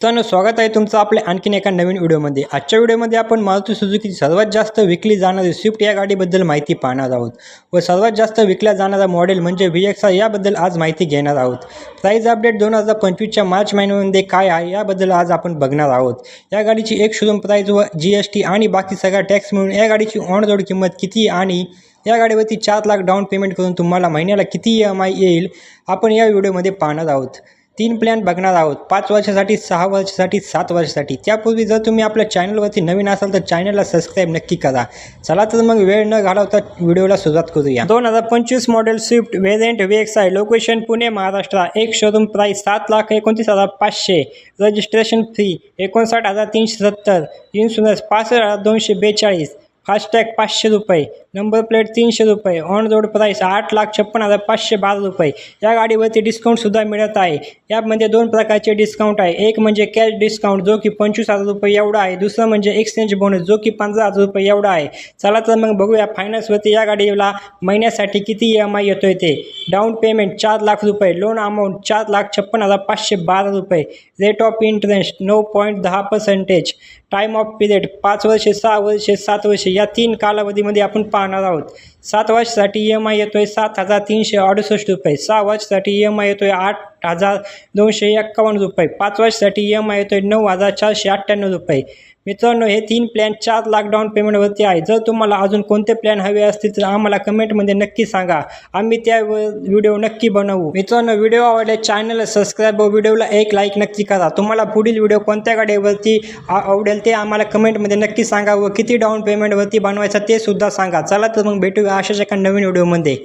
तर स्वागत आहे तुमचं आपल्या आणखीन एका नवीन व्हिडिओमध्ये. आजच्या व्हिडिओमध्ये आपण मारुती सुझुकीची सर्वात जास्त विकली जाणारी स्विफ्ट या गाडीबद्दल माहिती पाहणार आहोत व सर्वात जास्त विकल्या जाणारा मॉडेल म्हणजे व्ही एक्स याबद्दल आज माहिती घेणार आहोत. प्राईज अपडेट दोन हजार पंचवीसच्या मार्च महिन्यामध्ये काय आहे याबद्दल आज आपण बघणार आहोत. या गाडीची एक शोरूम प्राईज व जी एस टी आणि बाकी सगळा टॅक्स मिळून या गाडीची ऑन रोड किंमत किती आणि या गाडीवरती चार लाख डाऊन पेमेंट करून तुम्हाला महिन्याला किती ई एम आय येईल आपण या व्हिडिओमध्ये पाहणार आहोत. तीन प्लॅन बघणार आहोत. पाच वर्षासाठी सहा वर्षासाठी सात वर्षासाठी. त्यापूर्वी जर तुम्ही आपल्या चॅनलवरती नवीन असाल तर चॅनलला सबस्क्राईब नक्की करा. चला तर मग वेळ न घालवता व्हिडिओला सुरुवात करूया. दोन हजार पंचवीस model Swift variant V X I location Pune Maharashtra. एक शोरूम प्राईस सात लाख एकोणतीस हजार पाचशे. रजिस्ट्रेशन फी एकोणसाठ हजार तीनशे सत्तर. इन्शुरन्स पासष्ट हजार दोनशे बेचाळीस. फास्टॅग पाचशे रुपये. नंबर प्लेट तीनशे रुपये. ऑन रोड प्राईस आठ लाख छप्पन हजार पाचशे बारा रुपये. या गाडीवरती डिस्काउंटसुद्धा मिळत आहे. यामध्ये दोन प्रकारचे डिस्काउंट आहे. एक म्हणजे कॅश डिस्काउंट जो की पंचवीस हजार रुपये एवढा आहे. दुसरं म्हणजे एक्सचेंज बोनस जो की पंधरा हजार रुपये एवढा आहे. चला तर मग बघूया फायनान्सवरती या गाडीला महिन्यासाठी किती ई एम आय येतो आहे ते. डाऊन पेमेंट चार लाख रुपये. लोन अमाऊंट चार लाख छप्पन हजार पाचशे बारा रुपये. रेट ऑफ इंटरेस्ट नऊ पॉईंट दहा पर्सेंटेज टाईम ऑफ पिरियड पाच वर्षे सहा वर्षे सात वर्षे. या तीन कालावधीमध्ये आपण पा पाहणार आहोत. सात वर्षासाठी ई एम आय येतो आहे सात हजार तीनशे अडुसष्ट रुपये. सहा वर्षासाठी ई एम आय येतो आहे आठ हजार दोनशे एक्कावन्न रुपये. पाच वर्षासाठी ई एम आय येतो आहे नऊ हजार चारशे अठ्ठ्याण्णव रुपये. मित्रांनो हे तीन प्लॅन चार लाख डाऊन पेमेंटवरती आहे. जर तुम्हाला अजून कोणते प्लॅन हवे असतील तर आम्हाला कमेंटमध्ये नक्की सांगा. आम्ही त्या व्हिडिओ नक्की बनवू. मित्रांनो व्हिडिओ आवडले चॅनलला सबस्क्राईब व व्हिडिओला एक लाईक नक्की करा. तुम्हाला पुढील व्हिडिओ कोणत्या गाडीवरती आ- आवडेल ते आम्हाला कमेंटमध्ये नक्की सांगा व किती डाऊन पेमेंटवरती बनवायचं ते सुद्धा सांगा. चला तर मग भेटूया अशाच एका नवीन व्हिडिओमध्ये